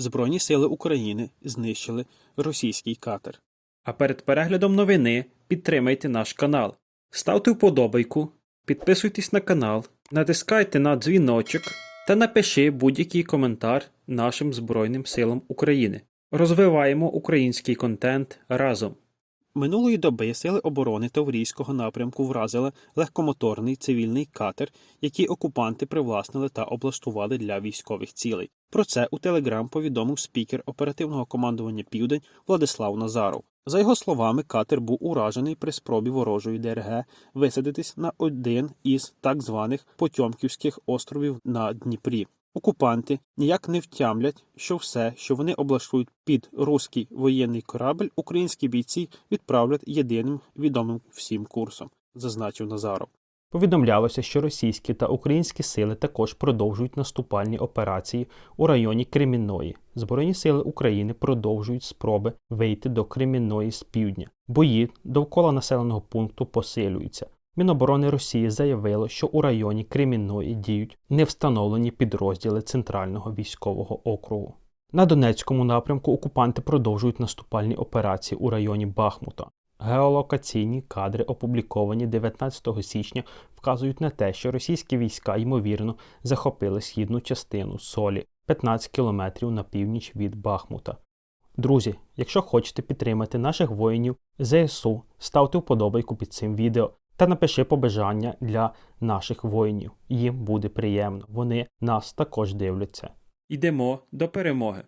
Збройні сили України знищили російський катер. А перед переглядом новини підтримайте наш канал. Ставте вподобайку, підписуйтесь на канал, натискайте на дзвіночок та напиши будь-який коментар нашим Збройним силам України. Розвиваємо український контент разом. Минулої доби сили оборони Таврійського напрямку вразили легкомоторний цивільний катер, який окупанти привласнили та облаштували для військових цілей. Про це у Телеграм повідомив спікер оперативного командування Південь Владислав Назаров. За його словами, катер був уражений при спробі ворожої ДРГ висадитись на один із так званих Потьомківських островів на Дніпрі. Окупанти ніяк не втямлять, що все, що вони облаштують під руський воєнний корабль, українські бійці відправлять єдиним відомим всім курсом, зазначив Назаров. Повідомлялося, що російські та українські сили також продовжують наступальні операції у районі Кремінної. Збройні сили України продовжують спроби вийти до Кремінної з півдня. Бої довкола населеного пункту посилюються. Міноборони Росії заявило, що у районі Кремінної діють невстановлені підрозділи Центрального військового округу. На Донецькому напрямку окупанти продовжують наступальні операції у районі Бахмута. Геолокаційні кадри, опубліковані 19 січня, вказують на те, що російські війська, ймовірно, захопили східну частину солі 15 кілометрів на північ від Бахмута. Друзі, якщо хочете підтримати наших воїнів ЗСУ, ставте вподобайку під цим відео та напиши побажання для наших воїнів. Їм буде приємно. Вони нас також дивляться. Йдемо до перемоги.